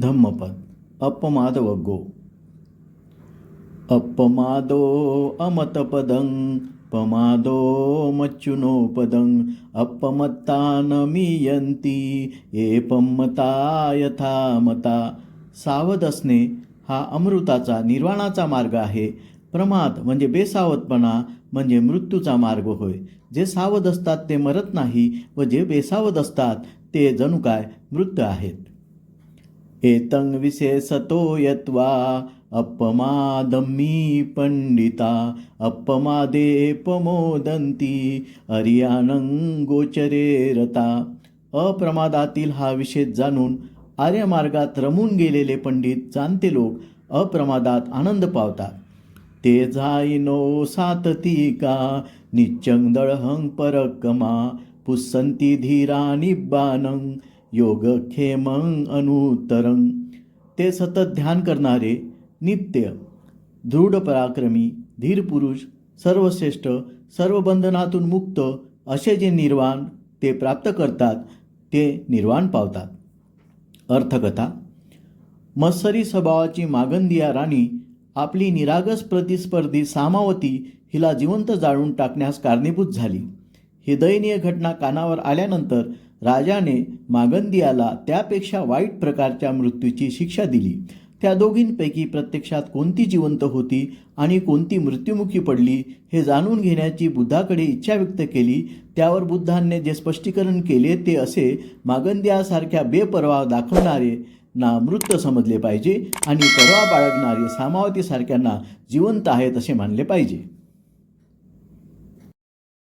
धम्मपद। अपमाद गो। अपमादो अमतपदं पमादो मच्युनोपदं। अपमत्ता न मियंती एपमता यथा मता। सावध असणे हा अमृताचा निर्वाणाचा मार्ग आहे। प्रमाद म्हणजे बेसावधपणा म्हणजे मृत्यूचा मार्ग होय। जे सावध असतात ते मरत नाही व जे बेसावध असतात ते जणू काय मृत आहेत। एतं विशेषतो यत्वा अपमादम्मी पंडिता अपमादे पमोदंती अर्यानं गोचरे रता अप्रमादातील हा विशेष जाणून आर्यमार्गात रमून गेलेले पंडित जाणते लोक अप्रमादात आनंद पावतात. ते जाईनो साततिका नित्यं दळहं परकमा पुस्संती धीरा निब्बानं योगक्षेमं अनुतरं। ते सतत ध्यान करणारे नित्य दृढ पराक्रमी धीर पुरुष सर्वश्रेष्ठ सर्व बंधनातून मुक्त असे जे निर्वाण ते प्राप्त करतात ते निर्वाण पावतात. अर्थकथा मत्सरी स्वभावाची मागंदिया राणी आपली निरागस प्रतिस्पर्धी सामावती हिला जिवंत जाळून टाकण्यास कारणीभूत झाली. ही दयनीय घटना कानावर आल्यानंतर राजाने मागंदियाला त्यापेक्षा वाईट प्रकारच्या मृत्यूची शिक्षा दिली. त्या दोघींपैकी प्रत्यक्षात कोणती जिवंत होती आणि कोणती मृत्युमुखी पडली हे जाणून घेण्याची बुद्धाकडे इच्छा व्यक्त केली. त्यावर बुद्धांनी जे स्पष्टीकरण केले ते असे मागंदियासारख्या बेपरवा दाखवणारे ना मृत समजले पाहिजे आणि परवा बाळगणारे सामावतीसारख्यांना जिवंत आहेत असे मानले पाहिजे.